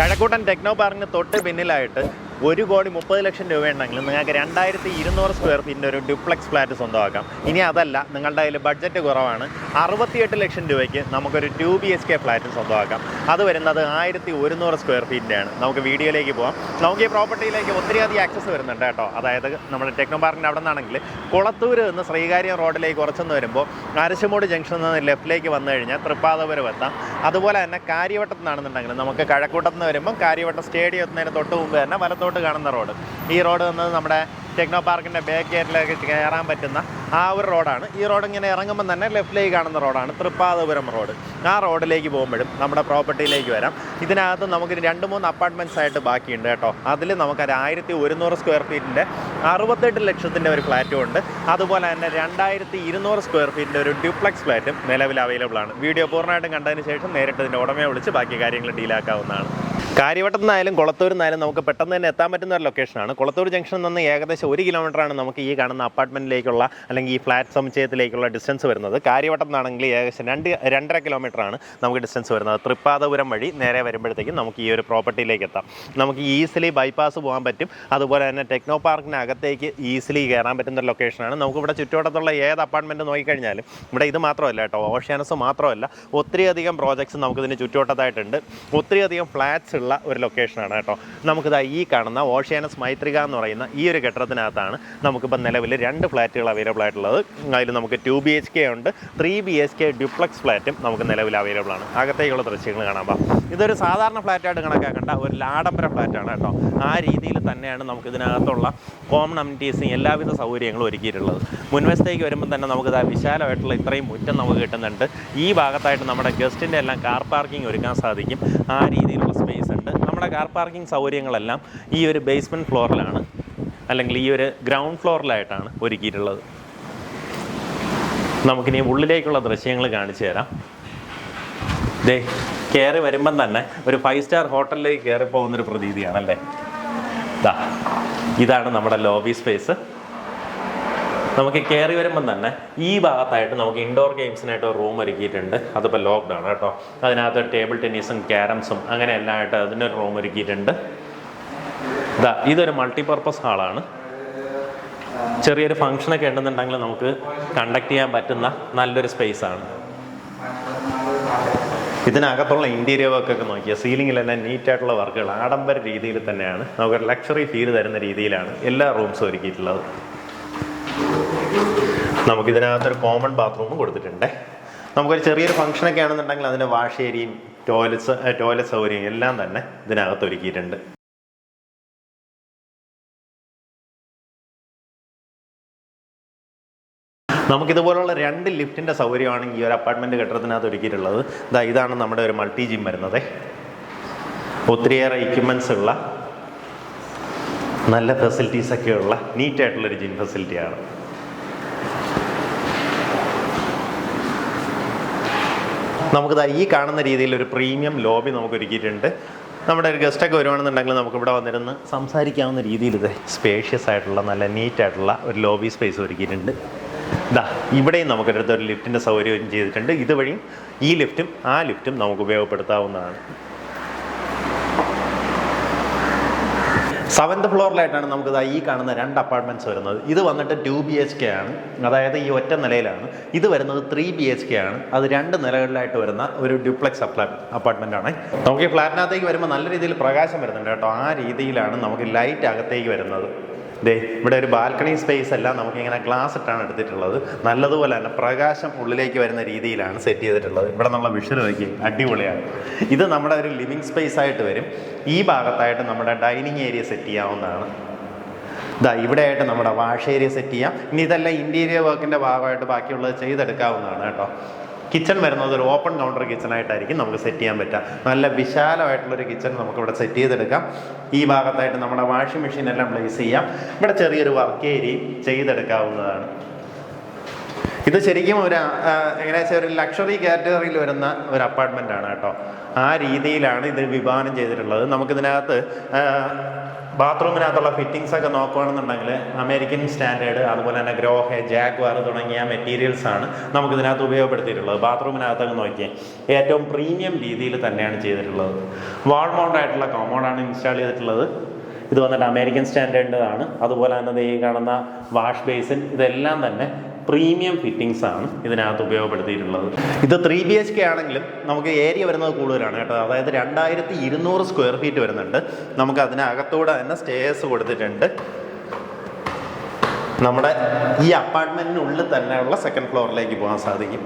കഴക്കൂട്ടൻ techno പാർക്കിന് തൊട്ട് പിന്നിലായിട്ട് ഒരു കോടി മുപ്പത് ലക്ഷം രൂപയുണ്ടെങ്കിൽ നിങ്ങൾക്ക് രണ്ടായിരത്തി ഇരുന്നൂറ് സ്ക്വയർ ഫീറ്റിന്റെ ഒരു ഡ്യൂപ്ലെക്സ് ഫ്ലാറ്റ് സ്വന്തമാക്കാം. ഇനി അതല്ല നിങ്ങളുടെ കയ്യിൽ ബഡ്ജറ്റ് കുറവാണ്. അറുപത്തിയെട്ട് ലക്ഷം രൂപയ്ക്ക് നമുക്കൊരു two B H K flat സ്വന്തമാക്കാം. അത് വരുന്നത് ആയിരത്തി ഒരുന്നൂറ് സ്ക്വയർ ഫീറ്റിന്റെയാണ് നമുക്ക് വീഡിയോയിലേക്ക് പോകാം നമുക്ക് ഈ പ്രോപ്പർട്ടിയിലേക്ക് ഒത്തിരിയധികം ആക്സസ് വരുന്നുണ്ട് കേട്ടോ. അതായത് നമ്മുടെ ടെക്നോ പാർക്കിന്റെ അവിടെ നിന്നാണെങ്കിൽ കുളത്തൂർ നിന്ന് ശ്രീകാര്യം റോഡിലേക്ക് കുറച്ചെന്ന് വരുമ്പോൾ അരശുമൂട് ജംഗ്ഷനിൽ നിന്ന് ലെഫ്റ്റിലേക്ക് വന്നു കഴിഞ്ഞാൽ തൃപ്പാതപുരം എത്താം. അതുപോലെ തന്നെ കാര്യവട്ടത്ത് നിന്നാണെന്നുണ്ടെങ്കിൽ നമുക്ക് കഴക്കൂട്ടത്ത് നിന്ന് വരുമ്പോൾ കാര്യവട്ടം സ്റ്റേഡിയം എത്തുന്നതിന് തൊട്ട് മുമ്പ് തന്നെ വലത്തോട്ട് കാണുന്ന റോഡ്. ഈ റോഡ് വന്നത് നമ്മുടെ ടെക്നോ പാർക്കിന്റെ ബാക്ക് ഗേറ്റിലേക്ക് കയറാൻ പറ്റുന്ന ആ ഒരു റോഡാണ്. ഈ റോഡ് ഇങ്ങനെ ഇറങ്ങുമ്പോൾ തന്നെ ലെഫ്റ്റിലേക്ക് കാണുന്ന റോഡാണ്. തൃപ്പാതപുരം റോഡ്. ആ റോഡിലേക്ക് പോകുമ്പോഴും നമ്മുടെ പ്രോപ്പർട്ടിയിലേക്ക് വരാം. ഇതിനകത്ത് നമുക്ക് രണ്ട് മൂന്ന് അപ്പാർട്ട്മെന്റ്സ് ആയിട്ട് ബാക്കിയുണ്ട് കേട്ടോ. അതിൽ നമുക്കൊരു ആയിരത്തി ഒരുന്നൂറ് സ്ക്വയർ ഫീറ്റിന്റെ അറുപത്തെട്ട് ലക്ഷത്തിന്റെ ഒരു ഫ്ലാറ്റും ഉണ്ട്. അതുപോലെ തന്നെ രണ്ടായിരത്തി ഇരുന്നൂറ് സ്ക്വയർ ഫീറ്റിന്റെ ഒരു ഡ്യൂപ്ലക്സ് ഫ്ലാറ്റും നിലവിൽ അവൈലബിൾ ആണ്. വീഡിയോ പൂർണമായിട്ടും കണ്ടതിന് ശേഷം നേരിട്ട് ഇതിന്റെ ഉടമയെ വിളിച്ച് ബാക്കി കാര്യങ്ങൾ ഡീലാക്കാവുന്നതാണ് കാര്യവട്ടത്തു നിന്നായാലും കുളത്തൂരിൽ നിന്നായാലും നമുക്ക് പെട്ടെന്ന് തന്നെ എത്താൻ പറ്റുന്ന ഒരു ലൊക്കേഷനാണ് കുളത്തൂർ ജംഗ്ഷനിൽ നിന്ന് ഏകദേശം ഒരു കിലോമീറ്ററാണ് നമുക്ക് ഈ കാണുന്ന അപ്പാർട്ട്മെന്റിലേക്കുള്ള അല്ലെങ്കിൽ ഈ ഫ്ലാറ്റ് സമുച്ചയത്തിലേക്കുള്ള ഡിസ്റ്റൻസ് വരുന്നത്. കാര്യവട്ടം നിന്നാണെങ്കിൽ ഏകദേശം രണ്ട് രണ്ടര കിലോമീറ്ററാണ് നമുക്ക് ഡിസ്റ്റൻസ് വരുന്നത്. തൃപ്പാതപുരം വഴി നേരെ വരുമ്പോഴത്തേക്കും നമുക്ക് ഈ ഒരു പ്രോപ്പർട്ടിയിലേക്ക് എത്താം. നമുക്ക് ഈസിലി ബൈപ്പാസ് പോകാൻ പറ്റും. അതുപോലെ തന്നെ ടെക്നോ പാർക്കിനകത്തേക്ക് ഈസിലി കയറാൻ പറ്റുന്ന ലൊക്കേഷനാണ് നമുക്ക് ഇവിടെ ചുറ്റുവട്ടത്തുള്ള ഏത് അപ്പാർട്ട്മെന്റ് നോക്കിക്കഴിഞ്ഞാലും ഇവിടെ ഇത് മാത്രമല്ല കേട്ടോ. ഓഷ്യാനസ് മാത്രമല്ല. ഒത്തിരിയധികം പ്രോജക്ട്സ് നമുക്കിതിന് ചുറ്റുവട്ടത്തായിട്ടുണ്ട്. ഒത്തിരിയധികം ഫ്ലാറ്റ്സ് ഉള്ള ഒരു ലൊക്കേഷനാണ് കേട്ടോ. നമുക്കിതാ ഈ കാണുന്ന ഓഷ്യാനസ് മൈത്രിക എന്ന് പറയുന്ന ഈ ഒരു കെട്ടിടത്തിനകത്താണ് നമുക്കിപ്പോൾ നിലവിൽ രണ്ട് ഫ്ലാറ്റുകൾ അവൈലബിൾ ആയിട്ടുള്ളത്. അതിൽ നമുക്ക് ടു ബി എച്ച് കെ ഉണ്ട്. Three B H K duplex ഫ്ലാറ്റും നമുക്ക് നിലവിൽ അവൈലബിൾ ആണ്. അകത്തേക്കുള്ള ദൃശ്യങ്ങൾ കാണാം. ഇതൊരു സാധാരണ ഫ്ലാറ്റായിട്ട് കണക്കാക്കേണ്ട. ഒരു ലാഡംബര ഫ്ലാറ്റാണ് കേട്ടോ. ആ രീതിയിൽ തന്നെയാണ് നമുക്ക് ഇതിനകത്തുള്ള കോമൺ അമ്യൂണിറ്റീസും എല്ലാവിധ സൗകര്യങ്ങളും ഒരുക്കിയിട്ടുള്ളത്. മുൻവശത്തേക്ക് വരുമ്പോൾ തന്നെ നമുക്ക് ഇതാ വിശാലമായിട്ടുള്ള ഇത്രയും മുറ്റം നമുക്ക് കിട്ടുന്നുണ്ട്. ഈ ഭാഗത്തായിട്ട് നമ്മുടെ ഗസ്റ്റിന്റെ എല്ലാം കാർ പാർക്കിംഗ് ഒരുക്കാൻ സാധിക്കും. ആ രീതിയിലുള്ള സ്പേസ് ഉണ്ട്. നമ്മുടെ കാർ പാർക്കിംഗ് സൗകര്യങ്ങളെല്ലാം ഈ ഒരു ബേസ്മെന്റ് ഫ്ലോറിലാണ് അല്ലെങ്കിൽ ഈ ഒരു ഗ്രൗണ്ട് ഫ്ലോറിലായിട്ടാണ് ഒരുക്കിയിട്ടുള്ളത്. നമുക്കിനി ഉള്ളിലേക്കുള്ള ദൃശ്യങ്ങൾ കാണിച്ചു തരാം. ദേ കയറി വരുമ്പം തന്നെ ഒരു ഫൈവ് സ്റ്റാർ ഹോട്ടലിലേക്ക് കയറി പോകുന്നൊരു പ്രതീതിയാണല്ലേ ദാ ഇതാണ് നമ്മുടെ ലോബി സ്പേസ് നമുക്ക് കയറി വരുമ്പം തന്നെ ഈ ഭാഗത്തായിട്ട് നമുക്ക് ഇൻഡോർ ഗെയിംസിനായിട്ട് റൂം ഒരുക്കിയിട്ടുണ്ട്. അതിപ്പോൾ ലോക്ക്ഡ് ആണ് കേട്ടോ. അതിനകത്ത് ടേബിൾ ടെന്നീസും ക്യാരംസും അങ്ങനെ എല്ലാം ആയിട്ട് അതിനൊരു റൂം ഒരുക്കിയിട്ടുണ്ട്. ഇതാ ഇതൊരു മൾട്ടിപർപ്പസ് ഹാളാണ്. ചെറിയൊരു ഫംഗ്ഷനൊക്കെ ഉണ്ടെന്നുണ്ടെങ്കിൽ നമുക്ക് കണ്ടക്ട് ചെയ്യാൻ പറ്റുന്ന നല്ലൊരു സ്പേസ് ആണ്. ഇതിനകത്തുള്ള ഇന്റീരിയർ വർക്കൊക്കെ നോക്കിയാൽ സീലിങ്ങിലെല്ലാം നീറ്റായിട്ടുള്ള വർക്കുകൾ ആഡംബര രീതിയിൽ തന്നെയാണ്. നമുക്കൊരു ലക്ഷറി ഫീൽ തരുന്ന രീതിയിലാണ് എല്ലാ റൂംസും ഒരുക്കിയിട്ടുള്ളത്. നമുക്കിതിനകത്തൊരു കോമൺ ബാത്റൂമും കൊടുത്തിട്ടുണ്ട്. നമുക്കൊരു ചെറിയൊരു ഫംഗ്ഷനൊക്കെ ആണെന്നുണ്ടെങ്കിൽ അതിന്റെ വാഷ് ഏരിയയും ടോയ്ലറ്റ്സ് ടോയ്ലറ്റ് സൗകര്യം എല്ലാം തന്നെ ഇതിനകത്ത് ഒരുക്കിയിട്ടുണ്ട്. നമുക്കിതുപോലുള്ള രണ്ട് ലിഫ്റ്റിന്റെ സൗകര്യമാണ് ഈ ഒരു അപ്പാർട്ട്മെന്റ് കെട്ടിടത്തിനകത്ത് ഒരുക്കിയിട്ടുള്ളത്. ഇതാ ഇതാണ് നമ്മുടെ ഒരു മൾട്ടി ജിം വരുന്നത്. ഒത്തിരിയേറെ എക്യുപ്മെൻസ് ഉള്ള നല്ല ഫെസിലിറ്റീസ് ഒക്കെ ഉള്ള നീറ്റായിട്ടുള്ളൊരു ജിം ഫെസിലിറ്റിയാണ് നമുക്കിതാ ഈ കാണുന്ന രീതിയിൽ ഒരു പ്രീമിയം ലോബി നമുക്ക് ഒരുക്കിയിട്ടുണ്ട്. നമ്മുടെ ഒരു ഗസ്റ്റൊക്കെ വരുവാണെന്നുണ്ടെങ്കിൽ നമുക്ക് ഇവിടെ വന്നിരുന്ന് സംസാരിക്കാവുന്ന രീതിയിൽ ഇത് സ്പേഷ്യസ് ആയിട്ടുള്ള നല്ല നീറ്റായിട്ടുള്ള ഒരു ലോബി സ്പേസ് ഒരുക്കിയിട്ടുണ്ട്. ഇതാ ഇവിടെയും നമുക്കടുത്ത് ഒരു ലിഫ്റ്റിന്റെ സൗകര്യം ചെയ്തിട്ടുണ്ട്. ഇതുവഴിയും ഈ ലിഫ്റ്റും ആ ലിഫ്റ്റും നമുക്ക് ഉപയോഗപ്പെടുത്താവുന്നതാണ്. സെവൻത് ഫ്ലോറിലായിട്ടാണ് നമുക്ക് ഈ കാണുന്ന രണ്ട് അപ്പാർട്ട്മെന്റ്സ് വരുന്നത്. ഇത് വന്നിട്ട് ടു ബി എച്ച് കെ ആണ്. അതായത് ഈ ഒറ്റ നിലയിലാണ്. ഇത് വരുന്നത് ത്രീ ബി എച്ച് കെ ആണ്. അത് രണ്ട് നിലകളിലായിട്ട് വരുന്ന ഒരു ഡ്യൂപ്ലെക്സ് അപ്പാർട്ട്മെന്റ് ആണ് നമുക്ക് ഈ ഫ്ലാറ്റിനകത്തേക്ക് വരുമ്പോൾ നല്ല രീതിയിൽ പ്രകാശം വരുന്നുണ്ട് കേട്ടോ. ആ രീതിയിലാണ് നമുക്ക് ലൈറ്റ് അകത്തേക്ക് വരുന്നത്. ദേ ഇവിടെ ഒരു ബാൽക്കണി സ്പേസ് എല്ലാം നമുക്കിങ്ങനെ ഗ്ലാസ് ഇട്ടാണ് എടുത്തിട്ടുള്ളത്. നല്ലതുപോലെ തന്നെ പ്രകാശം ഉള്ളിലേക്ക് വരുന്ന രീതിയിലാണ് സെറ്റ് ചെയ്തിട്ടുള്ളത്. ഇവിടെ നിന്നുള്ള വിഷ്വൽ നോക്കി അടിപൊളിയാണ്. ഇത് നമ്മുടെ ഒരു ലിവിങ് സ്പേസ് ആയിട്ട് വരും. ഈ ഭാഗത്തായിട്ട് നമ്മുടെ ഡൈനിങ് ഏരിയ സെറ്റ് ചെയ്യാവുന്നതാണ്. ഇതാ ഇവിടെ ആയിട്ട് നമ്മുടെ വാഷ് ഏരിയ സെറ്റ് ചെയ്യാം. ഇനി ഇതെല്ലാം ഇന്റീരിയർ വർക്കിന്റെ ഭാഗമായിട്ട് ബാക്കിയുള്ളത് ചെയ്തെടുക്കാവുന്നതാണ് കേട്ടോ. കിച്ചൺ വരുന്നത് ഒരു ഓപ്പൺ കൗണ്ടർ കിച്ചൺ ആയിട്ടായിരിക്കും നമുക്ക് സെറ്റ് ചെയ്യാൻ പറ്റുക. നല്ല വിശാലമായിട്ടുള്ളൊരു കിച്ചൺ നമുക്കിവിടെ സെറ്റ് ചെയ്തെടുക്കാം. ഈ ഭാഗത്തായിട്ട് നമ്മുടെ വാഷിംഗ് മെഷീൻ എല്ലാം പ്ലേസ് ചെയ്യാം. ഇവിടെ ചെറിയൊരു വർക്ക് ഏരിയയും ചെയ്തെടുക്കാവുന്നതാണ്. ഇത് ശരിക്കും ഒരു എങ്ങനെയാ എങ്ങനെ വെച്ചാൽ ഒരു ലക്ഷറി കാറ്റഗറിയിൽ വരുന്ന ഒരു അപ്പാർട്ട്മെന്റ് ആണ് കേട്ടോ. ആ രീതിയിലാണ് ഇത് വിഭാവനം ചെയ്തിട്ടുള്ളത്. നമുക്കിതിനകത്ത് ബാത്റൂമിനകത്തുള്ള ഫിറ്റിങ്സ് ഒക്കെ നോക്കുകയാണെന്നുണ്ടെങ്കിൽ അമേരിക്കൻ സ്റ്റാൻഡേർഡ് അതുപോലെ തന്നെ ഗ്രോഹ ജാഗ്വാർ തുടങ്ങിയ മെറ്റീരിയൽസ് ആണ് നമുക്കിതിനകത്ത് ഉപയോഗപ്പെടുത്തിയിട്ടുള്ളത്. ബാത്റൂമിനകത്തൊക്കെ നോക്കിയാൽ ഏറ്റവും പ്രീമിയം രീതിയിൽ തന്നെയാണ് ചെയ്തിട്ടുള്ളത്. വാൾ മൗണ്ട് ആയിട്ടുള്ള കോമോഡാണ് ഇൻസ്റ്റാൾ ചെയ്തിട്ടുള്ളത്. ഇത് വന്നിട്ട് അമേരിക്കൻ സ്റ്റാൻഡേർഡാണ് അതുപോലെ തന്നെ ഈ കാണുന്ന വാഷ് ബേസിൻ ഇതെല്ലാം തന്നെ പ്രീമിയം ഫിറ്റിങ്സ് ആണ് ഇതിനകത്ത് ഉപയോഗപ്പെടുത്തിയിട്ടുള്ളത്. ഇത് ത്രീ ബി എച്ച് കെ ആണെങ്കിലും നമുക്ക് ഏരിയ വരുന്നത് കൂടുതലാണ് കേട്ടോ. അതായത് രണ്ടായിരത്തി ഇരുന്നൂറ് സ്ക്വയർ ഫീറ്റ് വരുന്നുണ്ട്. നമുക്ക് അതിനകത്തൂടെ തന്നെ സ്റ്റേഴ്സ് കൊടുത്തിട്ടുണ്ട്. നമ്മുടെ ഈ അപ്പാർട്ട്മെന്റിനുള്ളിൽ തന്നെയുള്ള സെക്കൻഡ് ഫ്ലോറിലേക്ക് പോകാൻ സാധിക്കും.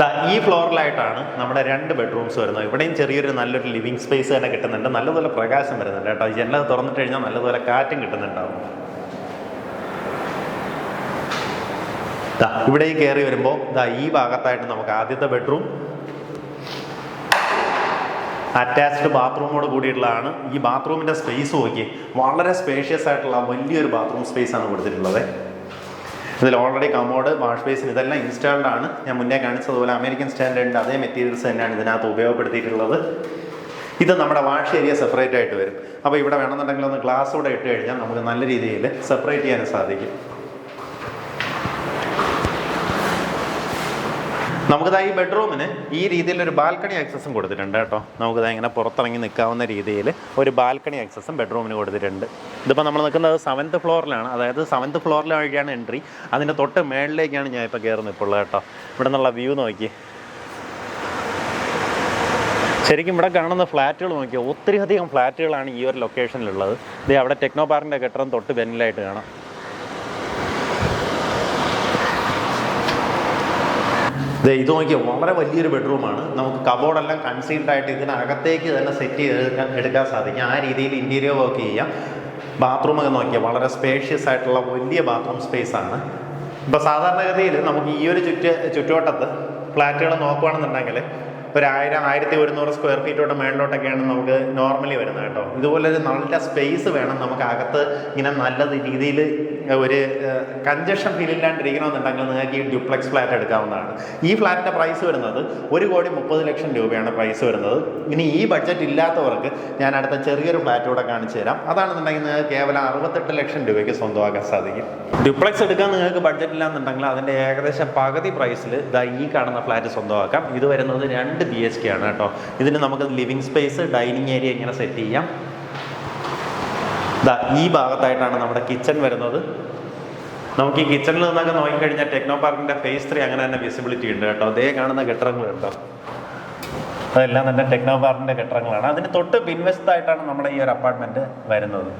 ദാ ഈ ഫ്ലോറിലായിട്ടാണ് നമ്മുടെ രണ്ട് ബെഡ്റൂംസ് വരുന്നത്. ഇവിടെയും ചെറിയൊരു നല്ലൊരു ലിവിങ് സ്പേസ് തന്നെ കിട്ടുന്നുണ്ട്. നല്ലതുപോലെ പ്രകാശം വരുന്നുണ്ട് കേട്ടോ. ജനലത് തുറന്നിട്ട് കഴിഞ്ഞാൽ നല്ലതുപോലെ കാറ്റും കിട്ടുന്നുണ്ടാവും. ദാ ഇവിടെ ഈ കയറി വരുമ്പോൾ ദാ ഈ ഭാഗത്തായിട്ട് നമുക്ക് ആദ്യത്തെ ബെഡ്റൂം അറ്റാച്ച്ഡ് ബാത്റൂമോട് കൂടിയിട്ടുള്ളതാണ്. ഈ ബാത്റൂമിന്റെ സ്പേസ് നോക്കി വളരെ സ്പേഷ്യസ് ആയിട്ടുള്ള വലിയൊരു ബാത്റൂം സ്പേസ് ആണ് കൊടുത്തിട്ടുള്ളത്. ഇതിൽ ഓൾറെഡി കമോഡ് വാഷ് ബേസിൻ ഇതെല്ലാം ഇൻസ്റ്റാൾഡ് ആണ്. ഞാൻ മുന്നേ കാണിച്ചതുപോലെ അമേരിക്കൻ സ്റ്റാൻഡേർഡിന്റെ അതേ മെറ്റീരിയൽസ് തന്നെയാണ് ഇതിനകത്ത് ഉപയോഗപ്പെടുത്തിയിട്ടുള്ളത്. ഇത് നമ്മുടെ വാഷ് ഏരിയ സെപ്പറേറ്റ് ആയിട്ട് വരും. അപ്പോൾ ഇവിടെ വേണമെന്നുണ്ടെങ്കിൽ ഒന്ന് ഗ്ലാസ് കൂടെ ഇട്ട് കഴിഞ്ഞാൽ നമുക്ക് നല്ല രീതിയിൽ സെപ്പറേറ്റ് ചെയ്യാൻ സാധിക്കും. നമുക്കിതാ ഈ ബെഡ്റൂമിന് ഈ രീതിയിൽ ഒരു ബാൽക്കണി ആക്സസും കൊടുത്തിട്ടുണ്ട് കേട്ടോ. നമുക്കിതാ ഇങ്ങനെ പുറത്തിറങ്ങി നിൽക്കാവുന്ന രീതിയിൽ ഒരു ബാൽക്കണി ആക്സസും ബെഡ്റൂമിന് കൊടുത്തിട്ടുണ്ട്. ഇതിപ്പോൾ നമ്മൾ നിൽക്കുന്നത് സെവൻത്ത് ഫ്ലോറിലാണ് അതായത് സെവൻത്ത് ഫ്ലോറിൽ വഴിയാണ് എൻട്രി അതിന്റെ തൊട്ട് മേളിലേക്കാണ് ഞാൻ ഇപ്പോൾ കയറുന്നത് ഇപ്പോൾ ഉള്ളത് കേട്ടോ. ഇവിടെ നിന്നുള്ള വ്യൂ നോക്കി. ശരിക്കും ഇവിടെ കാണുന്ന ഫ്ലാറ്റുകൾ നോക്കിയാൽ ഒത്തിരി അധികം ഫ്ലാറ്റുകളാണ് ഈ ഒരു ലൊക്കേഷനിലുള്ളത് ഇത് അവിടെ ടെക്നോ പാർക്കിന്റെ കെട്ടിടം തൊട്ട് ബെന്നിലായിട്ട് കാണാം. ഇത് നോക്കിയാൽ വളരെ വലിയൊരു ബെഡ്റൂമാണ് നമുക്ക് കബോർഡെല്ലാം കൺസീൽഡ് ആയിട്ട് ഇതിനകത്തേക്ക് തന്നെ സെറ്റ് ചെയ്ത് എടുക്കാൻ സാധിക്കും. ആ രീതിയിൽ ഇന്റീരിയർ വർക്ക് ചെയ്യാം. ബാത്റൂമൊക്കെ നോക്കിയാൽ വളരെ സ്പേഷ്യസ് ആയിട്ടുള്ള വലിയ ബാത്റൂം സ്പേസ് ആണ്. ഇപ്പോൾ സാധാരണഗതിയിൽ നമുക്ക് ഈ ഒരു ചുറ്റ ചുറ്റുവട്ടത്ത് ഫ്ലാറ്റുകൾ നോക്കുകയാണെന്നുണ്ടെങ്കിൽ ഒരു ആയിരം ആയിരത്തി ഒരുന്നൂറ് സ്ക്വയർ ഫീറ്റോട്ട് മേളിലോട്ടൊക്കെയാണ് നമുക്ക് നോർമലി വരുന്നത് കേട്ടോ. ഇതുപോലെ ഒരു നല്ല സ്പേസ് വേണം നമുക്ക് അകത്ത് ഇങ്ങനെ നല്ല രീതിയിൽ ഒരു കഞ്ചക്ഷൻ ഫീൽ ഇല്ലാണ്ടിരിക്കണമെന്നുണ്ടെങ്കിൽ നിങ്ങൾക്ക് ഈ ഡ്യൂപ്ലക്സ് ഫ്ലാറ്റ് എടുക്കാവുന്നതാണ്. ഈ ഫ്ലാറ്റിന്റെ പ്രൈസ് വരുന്നത് ഒരു കോടി മുപ്പത് ലക്ഷം രൂപയാണ് പ്രൈസ് വരുന്നത്. ഇനി ഈ ബഡ്ജറ്റ് ഇല്ലാത്തവർക്ക് ഞാൻ അടുത്ത ചെറിയൊരു ഫ്ലാറ്റ് കൂടെ കാണിച്ചു തരാം. അതാണെന്നുണ്ടെങ്കിൽ നിങ്ങൾക്ക് കേവലം അറുപത്തെട്ട് ലക്ഷം രൂപയ്ക്ക് സ്വന്തമാക്കാൻ സാധിക്കും. ഡ്യൂപ്ലക്സ് എടുക്കാൻ നിങ്ങൾക്ക് ബഡ്ജറ്റ് ഇല്ലാന്നുണ്ടെങ്കിൽ അതിന്റെ ഏകദേശം പകുതി പ്രൈസിൽ ഇതാ ഈ കാണുന്ന ഫ്ലാറ്റ് സ്വന്തമാക്കാം. ഇത് വരുന്നത് രണ്ട് ബി എച്ച് കെ ആണ് കേട്ടോ. ഇതിന് നമുക്ക് ലിവിങ് സ്പേസ് ഡൈനിങ് ഏരിയ ഇങ്ങനെ സെറ്റ് ചെയ്യാം. ദാ ഈ ഭാഗത്തായിട്ടാണ് നമ്മുടെ കിച്ചൺ വരുന്നത്. നമുക്ക് ഈ കിച്ചണിൽ നിന്നൊക്കെ നോക്കിക്കഴിഞ്ഞാൽ ടെക്നോ പാർക്കിന്റെ ഫേസ് ത്രീ അങ്ങനെ തന്നെ വിസിബിലിറ്റി ഉണ്ട് കേട്ടോ. അതേ കാണുന്ന കെട്ടിടങ്ങൾ കേട്ടോ. അതെല്ലാം തന്നെ ടെക്നോ പാർക്കിന്റെ കെട്ടിടങ്ങളാണ്. അതിന് തൊട്ട് പിൻവശത്തായിട്ടാണ് നമ്മുടെ ഈ ഒരു അപ്പാർട്ട്മെന്റ് വരുന്നത്.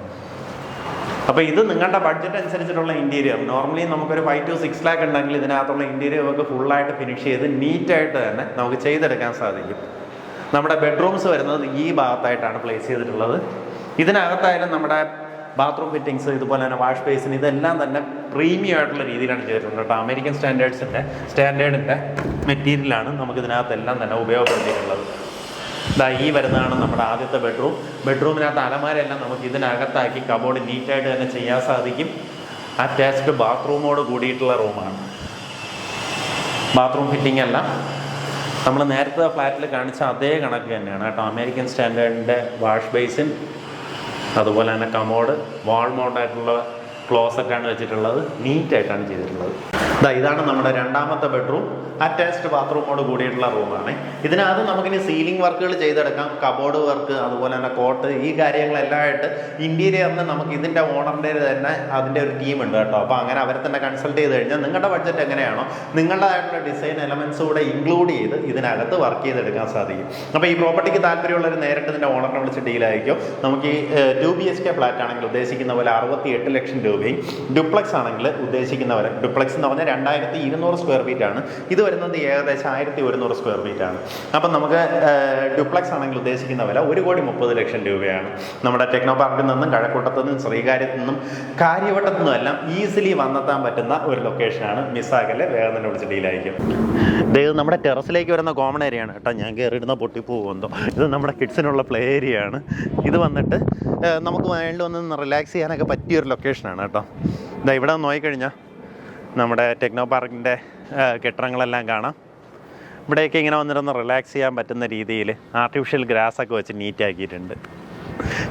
അപ്പോൾ ഇത് നിങ്ങളുടെ ബഡ്ജറ്റ് അനുസരിച്ചിട്ടുള്ള ഇന്റീരിയർ നോർമലി നമുക്കൊരു ഫൈവ് ടു സിക്സ് ലാക്ക് ഉണ്ടെങ്കിൽ ഇതിനകത്തുള്ള ഇന്റീരിയർ ഒക്കെ ഫുള്ളായിട്ട് ഫിനിഷ് ചെയ്ത് നീറ്റായിട്ട് തന്നെ നമുക്ക് ചെയ്തെടുക്കാൻ സാധിക്കും. നമ്മുടെ ബെഡ്റൂംസ് വരുന്നത് ഈ ഭാഗത്തായിട്ടാണ് പ്ലേസ് ചെയ്തിട്ടുള്ളത്. ഇതിനകത്തായാലും നമ്മുടെ ബാത്റൂം ഫിറ്റിങ്സ് ഇതുപോലെ തന്നെ വാഷ് ബേസിൻ ഇതെല്ലാം തന്നെ പ്രീമിയം ആയിട്ടുള്ള രീതിയിലാണ് ചെയ്തിട്ടുള്ളത് കേട്ടോ. അമേരിക്കൻ സ്റ്റാൻഡേർഡ്സിന്റെ സ്റ്റാൻഡേർഡിന്റെ മെറ്റീരിയലാണ് നമുക്ക് ഇതിനകത്തെല്ലാം തന്നെ ഉപയോഗപ്പെടുത്തിയിട്ടുള്ളത്. ഇതാ ഈ വരുന്നതാണ് നമ്മുടെ ആദ്യത്തെ ബെഡ്റൂം ബെഡ്റൂമിനകത്ത് അലമാരെല്ലാം നമുക്ക് ഇതിനകത്താക്കി കബോർഡ് നീറ്റായിട്ട് തന്നെ ചെയ്യാൻ സാധിക്കും. അറ്റാച്ച്ഡ് ബാത്റൂമോട് കൂടിയിട്ടുള്ള റൂമാണ് ബാത്റൂം ഫിറ്റിംഗ് എല്ലാം നമ്മൾ നേരത്തെ ഫ്ലാറ്റിൽ കാണിച്ച അതേ കണക്ക് തന്നെയാണ് കേട്ടോ. അമേരിക്കൻ സ്റ്റാൻഡേർഡിന്റെ വാഷ് ബേസിൻ അതുപോലെ തന്നെ കമോഡ് വാൾ മൗണ്ടായിട്ടുള്ള ക്ലോസറ്റാണ് വെച്ചിട്ടുള്ളത് നീറ്റായിട്ടാണ് ചെയ്തിട്ടുള്ളത്. ദാ ഇതാണ് നമ്മുടെ രണ്ടാമത്തെ ബെഡ്റൂം. അറ്റാച്ച്ഡ് ബാത്റൂമോട് കൂടിയിട്ടുള്ള റൂമാണ്. ഇതിനകത്ത് നമുക്കിനി സീലിംഗ് വർക്കുകൾ ചെയ്തെടുക്കാം കബോർഡ് വർക്ക് അതുപോലെ തന്നെ കോട്ട് ഈ കാര്യങ്ങളെല്ലാം ആയിട്ട് ഇന്റീരിയറിന് നമുക്ക് ഇതിന്റെ ഓണറിന്റെ തന്നെ അതിന്റെ ഒരു ടീം ഉണ്ട് കേട്ടോ. അപ്പോൾ അങ്ങനെ അവരെ തന്നെ കൺസൾട്ട് ചെയ്ത് കഴിഞ്ഞാൽ നിങ്ങളുടെ ബഡ്ജറ്റ് എങ്ങനെയാണോ നിങ്ങളുടേതായിട്ടുള്ള ഡിസൈൻ എലമെൻസ് കൂടെ ഇൻക്ലൂഡ് ചെയ്ത് ഇതിനകത്ത് വർക്ക് ചെയ്തെടുക്കാൻ സാധിക്കും. അപ്പോൾ ഈ പ്രോപ്പർട്ടിക്ക് താല്പര്യമുള്ളവർ നേരിട്ട് ഇതിന്റെ ഓണറിനെ വിളിച്ച് ഡീലായിരിക്കും നമുക്ക് ഈ two B H K flat ആണെങ്കിൽ ഉദ്ദേശിക്കുന്ന പോലെ അറുപത്തി എട്ട് ലക്ഷം രൂപയും ഡ്യുപ്ലക്സ് ആണെങ്കിൽ ഉദ്ദേശിക്കുന്നവർ ഡ്യൂപ്ലക്സ് എന്ന് പറഞ്ഞാൽ രണ്ടായിരത്തി ഇരുന്നൂറ് സ്ക്വയർ ഫീറ്റ് ആണ്. ഇത് വരുന്നത് ഏകദേശം ആയിരത്തി ഒരുന്നൂറ് സ്ക്വയർ ഫീറ്റ് ആണ്. അപ്പം നമുക്ക് ഡ്യുപ്ലക്സ് ആണെങ്കിൽ ഉദ്ദേശിക്കുന്ന വില ഒരു കോടി മുപ്പത് ലക്ഷം രൂപയാണ്. നമ്മുടെ ടെക്നോ പാർക്കിൽ നിന്നും കഴക്കൂട്ടത്തു നിന്നും ശ്രീകാര്യത്തു നിന്നും കാര്യവട്ടത്തു നിന്നും എല്ലാം ഈസിലി വന്നെത്താൻ പറ്റുന്ന ഒരു ലൊക്കേഷനാണ് മിസ്സാകൽ വേഗം തന്നെ വിളിച്ച് ഡീലായിരിക്കും ഇത് നമ്മുടെ ടെറസിലേക്ക് വരുന്ന കോമൺ ഏരിയ ആണ്. കേട്ടോ ഞാൻ കയറിയിടുന്ന പൊട്ടിപ്പോകുമെന്നോ ഇത് നമ്മുടെ കിഡ്സിനുള്ള പ്ലേ ഏരിയ ആണ്. ഇത് വന്നിട്ട് നമുക്ക് വേണ്ടി വന്ന് റിലാക്സ് ചെയ്യാനൊക്കെ പറ്റിയൊരു ലൊക്കേഷനാണ് കേട്ടോ. ഇതാ ഇവിടെ നോക്കിക്കഴിഞ്ഞാൽ നമ്മുടെ ടെക്നോ പാർക്കിന്റെ കെട്ടിടങ്ങളെല്ലാം കാണാം. ഇവിടെയൊക്കെ ഇങ്ങനെ വന്നിരുന്ന് റിലാക്സ് ചെയ്യാൻ പറ്റുന്ന രീതിയിൽ ആർട്ടിഫിഷ്യൽ ഗ്രാസ് ഒക്കെ വെച്ച് നീറ്റ് ആക്കിയിട്ടുണ്ട്.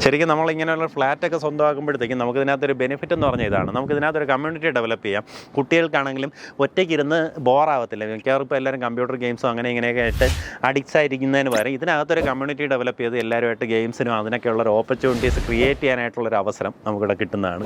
ശരിക്കും നമ്മൾ ഇങ്ങനെയുള്ള ഫ്ലാറ്റൊക്കെ സ്വന്തമാക്കുമ്പോഴത്തേക്കും നമുക്ക് ഇതിനകത്തൊരു ബെനിഫിറ്റ് എന്ന് പറഞ്ഞ ഇതാണ്. നമുക്ക് ഇതിനകത്തൊരു കമ്മ്യൂണിറ്റി ഡെവലപ്പ് ചെയ്യാം. കുട്ടികൾക്കാണെങ്കിലും ഒറ്റയ്ക്കിരുന്ന് ബോറാവത്തില്ല മിക്കവാറും ഇപ്പോൾ എല്ലാവരും കമ്പ്യൂട്ടർ ഗെയിംസും അങ്ങനെ ഇങ്ങനെയൊക്കെ ആയിട്ട് അഡിക്റ്റ്സ് ആയിരിക്കുന്നതിന് പകരം ഇതിനകത്തൊരു കമ്മ്യൂണിറ്റി ഡെവലപ്പ് ചെയ്ത് എല്ലാവരുമായിട്ട് ഗെയിംസിനും അതിനൊക്കെയുള്ള ഓപ്പർച്യൂണിറ്റീസ് ക്രിയേറ്റ് ചെയ്യാനായിട്ടുള്ളൊരു അവസരം നമുക്കിവിടെ കിട്ടുന്നതാണ്.